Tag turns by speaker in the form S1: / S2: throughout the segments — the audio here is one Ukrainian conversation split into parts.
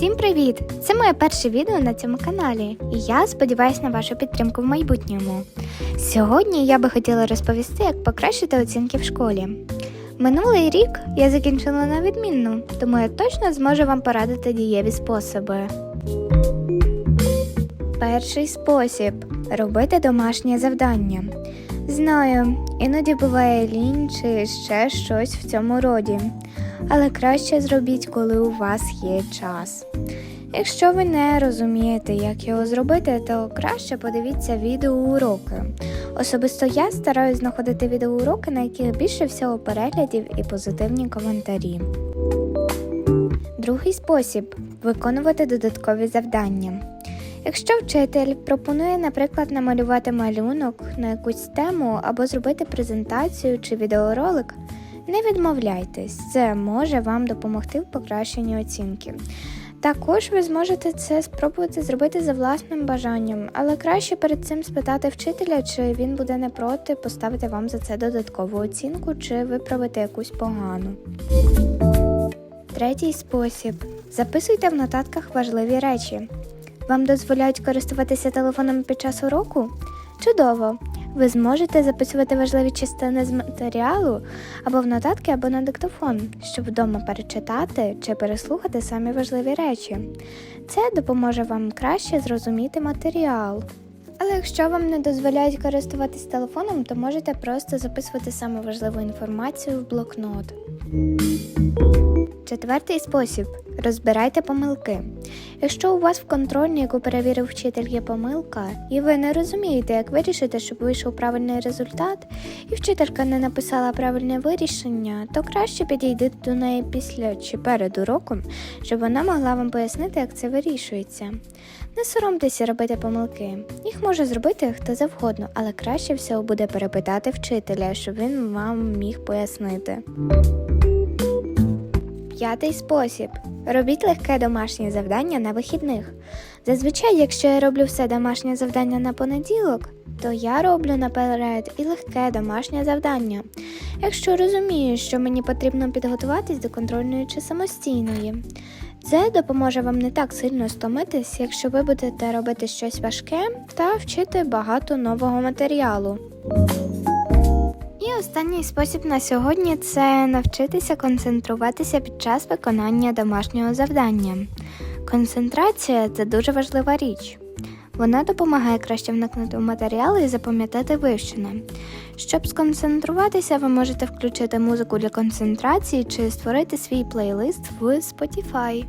S1: Всім привіт! Це моє перше відео на цьому каналі, і я сподіваюся на вашу підтримку в майбутньому. Сьогодні я би хотіла розповісти, як покращити оцінки в школі. Минулий рік я закінчила на відмінну, тому я точно зможу вам порадити дієві способи. Перший спосіб робити домашнє завдання. Знаю, іноді буває лінь чи ще щось в цьому роді, але краще зробіть, коли у вас є час. Якщо ви не розумієте, як його зробити, то краще подивіться відеоуроки. Особисто я стараюсь знаходити відеоуроки, на яких більше всього переглядів і позитивні коментарі. Другий спосіб виконувати додаткові завдання. Якщо вчитель пропонує, наприклад, намалювати малюнок на якусь тему або зробити презентацію чи відеоролик, не відмовляйтесь, це може вам допомогти в покращенні оцінки. Також ви зможете це спробувати зробити за власним бажанням, але краще перед цим спитати вчителя, чи він буде не проти поставити вам за це додаткову оцінку, чи виправити якусь погану. Третій спосіб: записуйте в нотатках важливі речі. Вам дозволяють користуватися телефоном під час уроку? Чудово! Ви зможете записувати важливі частини з матеріалу або в нотатки, або на диктофон, щоб вдома перечитати чи переслухати самі важливі речі. Це допоможе вам краще зрозуміти матеріал. Але якщо вам не дозволяють користуватись телефоном, то можете просто записувати саме важливу інформацію в блокнот. Четвертий спосіб розбирайте помилки. Якщо у вас в контрольній, яку перевірив вчитель, є помилка, і ви не розумієте, як вирішити, щоб вийшов правильний результат, і вчителька не написала правильне вирішення, то краще підійдіть до неї після чи перед уроком, щоб вона могла вам пояснити, як це вирішується. Не соромтеся робити помилки. Їх може зробити хто завгодно, але краще всього буде перепитати вчителя, щоб він вам міг пояснити. П'ятий спосіб. Робіть легке домашнє завдання на вихідних. Зазвичай, якщо я роблю все домашнє завдання на понеділок, то я роблю наперед і легке домашнє завдання. Якщо розумію, що мені потрібно підготуватись до контрольної чи самостійної. Це допоможе вам не так сильно стомитись, якщо ви будете робити щось важке та вчити багато нового матеріалу. Останній спосіб на сьогодні це навчитися концентруватися під час виконання домашнього завдання. Концентрація це дуже важлива річ. Вона допомагає краще вникнути в матеріал і запам'ятати вивчене. Щоб сконцентруватися, ви можете включити музику для концентрації чи створити свій плейлист в Spotify.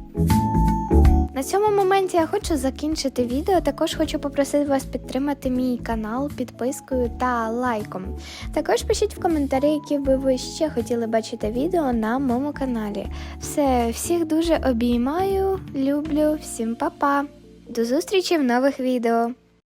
S1: На цьому моменті я хочу закінчити відео. Також хочу попросити вас підтримати мій канал підпискою та лайком. Також пишіть в коментарі, які би ви ще хотіли бачити відео на моєму каналі. Все, всіх дуже обіймаю, люблю, всім па-па! До зустрічі в нових відео!